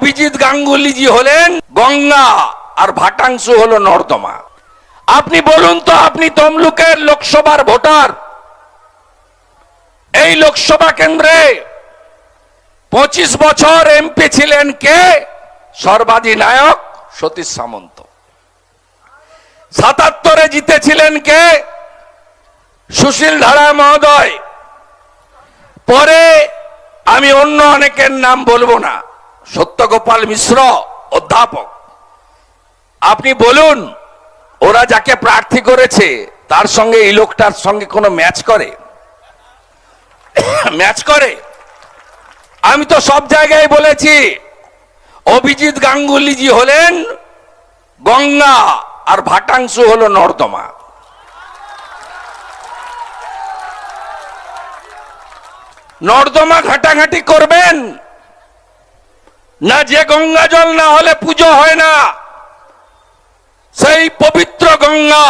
অভিজিৎ গাঙ্গুলিজি হলেন গঙ্গা আর ভাটাংশু হলো নর্দমা। আপনি বলুন তো, আপনি তমলুকের লোকসভার ভোটার? এই লোকসভা কেন্দ্রে পঁচিশ বছর এমপি ছিলেন কে? সর্বাধিনায়ক সতীশ সামন্ত। সাতাত্তরে জিতেছিলেন কে? সুশীল ধারা মহোদয়। পরে আমি অন্য অনেকের নাম বলব না। সত্যগোপাল মিশ্র, অধ্যাপক। আপনি বলুন, ওরা যাকে প্রার্থী করেছে, তার সঙ্গে এই লোকটার সঙ্গে কোনো ম্যাচ করে? ম্যাচ করে? আমি তো সব জায়গায় বলেছি, অভিজিৎ গাঙ্গুলিজি হলেন গঙ্গা আর ভাটাংশু হলো নর্দমা। নর্দমা ঘাটাঘাটি করবেন না যে গঙ্গা জল না হলে পুজো হয় না। সেই পবিত্র গঙ্গা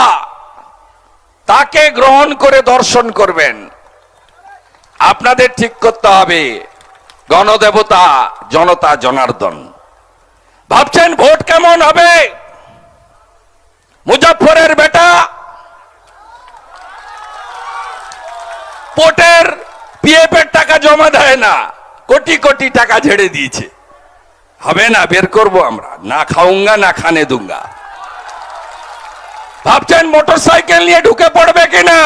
তাকে গ্রহণ করে দর্শন করবেন। আপনাদের ঠিক করতে হবে, গণদেবতা, জনতা, জনার্দন। ভাবছেন ভোট কেমন হবে? মুজফরের বেটা পোর্টের পিএফ এর টাকা জমা দেয় না, কোটি কোটি টাকা ঝেড়ে দিয়েছে। হবে না, বের করব আমরা। না খাউঙ্গা না খানে দুঙ্গা। ভাবছেন মোটর সাইকেল নিয়ে ঢুকে পড়বে কিনা?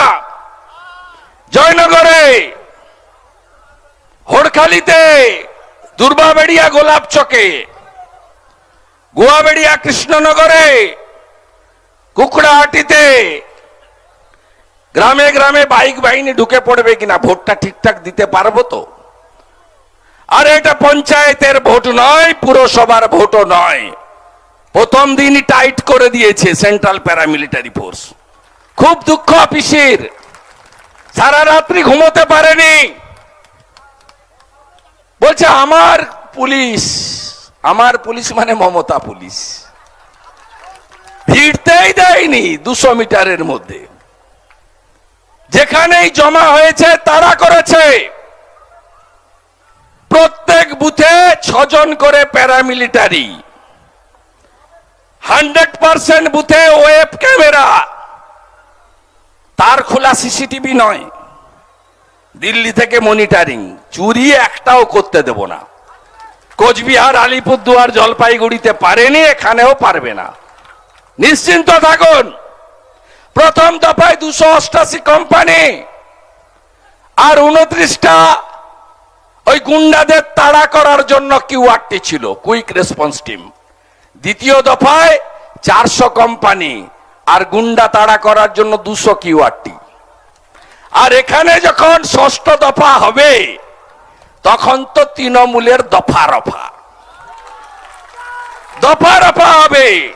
জয়নগরে, হোড়খালিতে, দুর্বাবেড়িয়া গোলাপ চকে, গুয়াবেড়িয়া কৃষ্ণনগরে, কুকড়াহাটিতে, গ্রামে গ্রামে বাইক বাহিনী ঢুকে পড়বে কিনা? ভোটটা ঠিকঠাক দিতে পারব তো? আর এটা পঞ্চায়েতের ভোট নয়, পুরসভার ভোটও নয়। প্রথম দিনই টাইট করে দিয়েছে সেন্ট্রাল প্যারামিলিটারি ফোর্স। খুব দুঃখ অফিসের। সারা রাত্রি ঘুমোতে পারেনি। বলছে, আমার পুলিশ আমার পুলিশ মানে মমতা পুলিশ। ভিড়তেই দেয়নি দুশো মিটারের মধ্যে। যেখানেই জমা হয়েছে তারা করেছে। ছজন করে প্যারামিলিটারি হান্ড্রেড পার্সেন্ট বুথে ওয়েব ক্যামেরা তার খোলা সিসিটিভি নয়। দিল্লি থেকে মনিটারিং চুরি একটাও করতে দেব না। কোচবিহার, আলিপুরদুয়ার, জলপাইগুড়িতে পারেনি, এখানেও পারবে না। নিশ্চিন্ত থাকুন। প্রথম দফায় দুশো অষ্টাশি কোম্পানি আর উনত্রিশটা ওই গুন্ডাদের তাড়া করার জন্য কিউআরটি ছিল, কুইক রেসপন্স টিম। দ্বিতীয় দফায় চারশো কোম্পানি আর গুন্ডা তাড়া করার জন্য দুশো কিউআরটি। আর এখানে যখন ষষ্ঠ দফা হবে, তখন তো তৃণমূলের দফা রফা দফা রফা হবে।